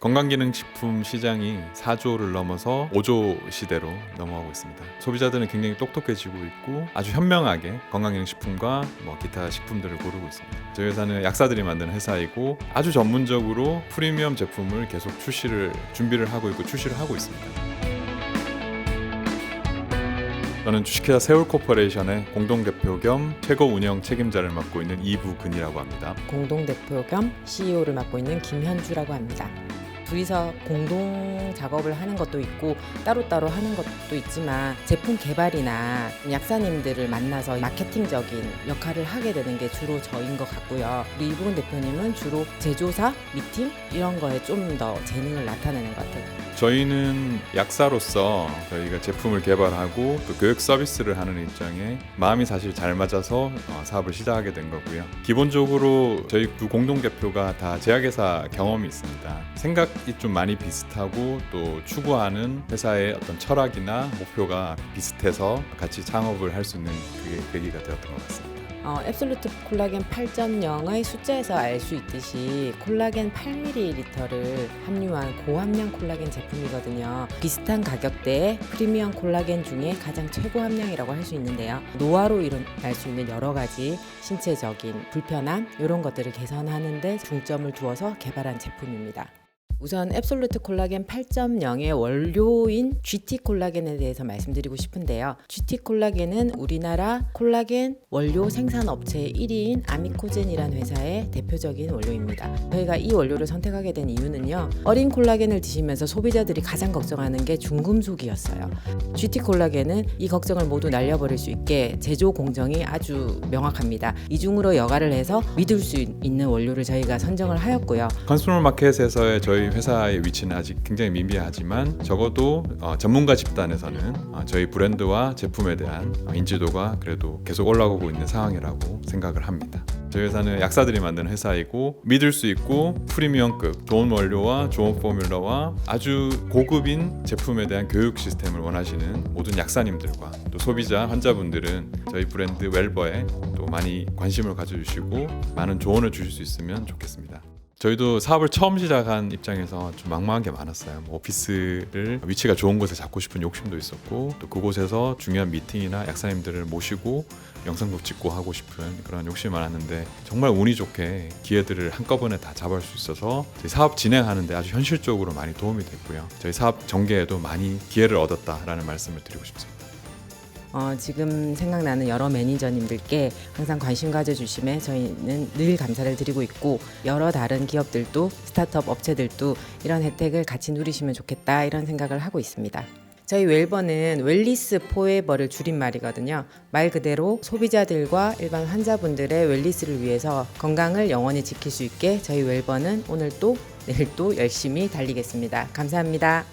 건강기능식품 시장이 4조를 넘어서 5조 시대로 넘어가고 있습니다. 소비자들은 굉장히 똑똑해지고 있고 아주 현명하게 건강기능식품과 뭐 기타 식품들을 고르고 있습니다. 저희 회사는 약사들이 만드는 회사이고 아주 전문적으로 프리미엄 제품을 계속 출시를 준비를 하고 있고 출시를 하고 있습니다. 저는 주식회사 세울코퍼레이션의 공동대표 겸 최고 운영 책임자를 맡고 있는 이부근이라고 합니다. 공동대표 겸 CEO를 맡고 있는 김현주라고 합니다. 둘이서 공동 작업을 하는 것도 있고 따로따로 하는 것도 있지만 제품 개발이나 약사님들을 만나서 마케팅적인 역할을 하게 되는 게 주로 저인 것 같고요. 우리 이부근 대표님은 주로 제조사, 미팅 이런 거에 좀 더 재능을 나타내는 것 같아요. 저희는 약사로서 저희가 제품을 개발하고 또 교육 서비스를 하는 입장에 마음이 사실 잘 맞아서 어, 사업을 시작하게 된 거고요. 기본적으로 저희 두 공동 대표가 다 제약회사 경험이 있습니다. 생각이 좀 많이 비슷하고 또 추구하는 회사의 어떤 철학이나 목표가 비슷해서 같이 창업을 할 수 있는 그게 계기가 되었던 것 같습니다. 어, 앱솔루트 콜라겐 8.0의 숫자에서 알 수 있듯이 콜라겐 8ml를 함유한 고함량 콜라겐 제품이거든요. 비슷한 가격대의 프리미엄 콜라겐 중에 가장 최고 함량이라고 할 수 있는데요. 노화로 일어날 수 있는 여러 가지 신체적인 불편함 이런 것들을 개선하는데 중점을 두어서 개발한 제품입니다. 우선 앱솔루트 콜라겐 8.0의 원료인 GT 콜라겐에 대해서 말씀드리고 싶은데요. GT 콜라겐은 우리나라 콜라겐 원료 생산 업체 1위인 아미코젠이라는 회사의 대표적인 원료입니다. 저희가 이 원료를 선택하게 된 이유는요. 어린 콜라겐을 드시면서 소비자들이 가장 걱정하는 게 중금속이었어요. GT 콜라겐은 이 걱정을 모두 날려버릴 수 있게 제조 공정이 아주 명확합니다. 이중으로 여과를 해서 믿을 수 있는 원료를 저희가 선정을 하였고요. 컨슈머 마켓에서의 저희 회사의 위치는 아직 굉장히 미미하지만 적어도 어, 전문가 집단에서는 어, 저희 브랜드와 제품에 대한 어, 인지도가 그래도 계속 올라가고 있는 상황이라고 생각을 합니다. 저희 회사는 약사들이 만드는 회사이고 믿을 수 있고 프리미엄급 좋은 원료와 좋은 포뮬러와 아주 고급인 제품에 대한 교육 시스템을 원하시는 모든 약사님들과 또 소비자 환자분들은 저희 브랜드 웰버에 또 많이 관심을 가져주시고 많은 조언을 주실 수 있으면 좋겠습니다. 저희도 사업을 처음 시작한 입장에서 좀 막막한 게 많았어요. 뭐 오피스를 위치가 좋은 곳에 잡고 싶은 욕심도 있었고 또 그곳에서 중요한 미팅이나 약사님들을 모시고 영상도 찍고 하고 싶은 그런 욕심이 많았는데 정말 운이 좋게 기회들을 한꺼번에 다 잡을 수 있어서 저희 사업 진행하는데 아주 현실적으로 많이 도움이 됐고요. 저희 사업 전개에도 많이 기회를 얻었다라는 말씀을 드리고 싶습니다. 어, 지금 생각나는 여러 매니저님들께 항상 관심 가져주심에 저희는 늘 감사를 드리고 있고 여러 다른 기업들도 스타트업 업체들도 이런 혜택을 같이 누리시면 좋겠다 이런 생각을 하고 있습니다. 저희 웰버는 웰리스 포에버를 줄임말이거든요. 말 그대로 소비자들과 일반 환자분들의 웰리스를 위해서 건강을 영원히 지킬 수 있게 저희 웰버는 오늘 또 내일 또 열심히 달리겠습니다. 감사합니다.